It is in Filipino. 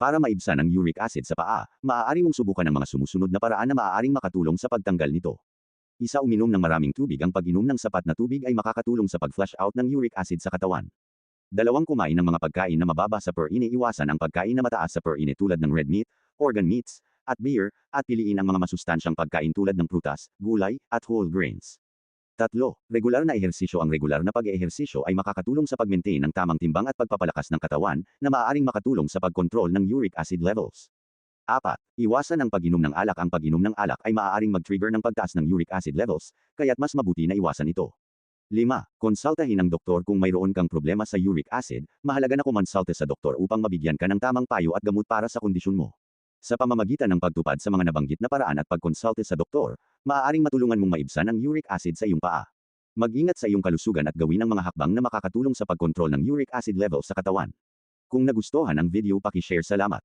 Para maibsan ang uric acid sa paa, maaari mong subukan ang mga sumusunod na paraan na maaaring makatulong sa pagtanggal nito. Isa uminom ng maraming tubig ang pag-inom ng sapat na tubig ay makakatulong sa pag-flush out ng uric acid sa katawan. Dalawang kumain ng mga pagkain na mababa sa per ine iwasan ang pagkain na mataas sa per ine tulad ng red meat, organ meats, at beer, at piliin ang mga masustansyang pagkain tulad ng prutas, gulay, at whole grains. Tatlo, regular na ehersisyo Ang regular na pag-ehersisyo ay makakatulong sa pag-maintain ng tamang timbang at pagpapalakas ng katawan, na maaaring makatulong sa pagkontrol ng uric acid levels. Apat, iwasan ang pag-inom ng alak Ang pag-inom ng alak ay maaaring mag-trigger ng pagtaas ng uric acid levels, kaya't mas mabuti na iwasan ito. 5. Konsultahin ang doktor kung mayroon kang problema sa uric acid, mahalaga na kumonsulte sa doktor upang mabigyan ka ng tamang payo at gamot para sa kondisyon mo. Sa pamamagitan ng pagtupad sa mga nabanggit na paraan at pagkonsulte sa doktor, maaaring matulungan mong maibsan ang uric acid sa iyong paa. Mag-ingat sa iyong kalusugan at gawin ang mga hakbang na makakatulong sa pagkontrol ng uric acid level sa katawan. Kung nagustuhan ang video paki-share salamat.